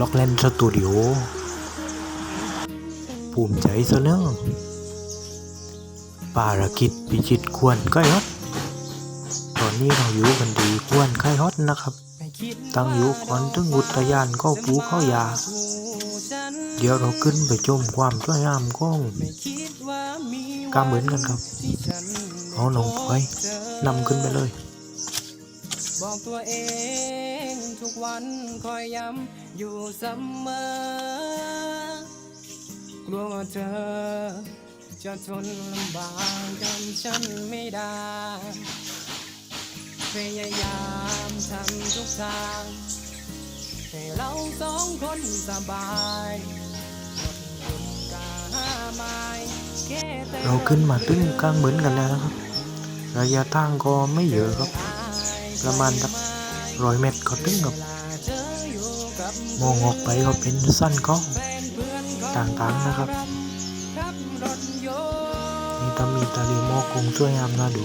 ล็อกแลนสตูดิโอภูมิใจเสนอภารกิจพิชิตควรใกล้ฮอตตอนนี้เราอยู่กันดีควรใกล้ฮอตนะครับ ตั้งอยู่ก่อนถึงอุทยานก็ปูเข้ายา เดี๋ยวเราขึ้นไปชมความสวยงามของกาเหมือนกันครับเอาน้องพลอยนำขึ้นไปเลย บอกตัวเองทุกวันคอยย้ำอยู่เสมอกลัวว่าเธอ จะทนลำบากกับฉันไม่ได้ พยายามทำทุกทางให้เราสองคนสบายเราขึ้นมาตึ้งกลางเหมือนกันแล้วครับ ระยะทางก็ไม่เยอะครับ ประมาณสักร้อยเมตรก็ตึ้งครับมองออกไปก็เป็นสั้นเขาต่างๆนะครับ นี่ถ้ามีทะเลหมอกคงสวยงามน่าดู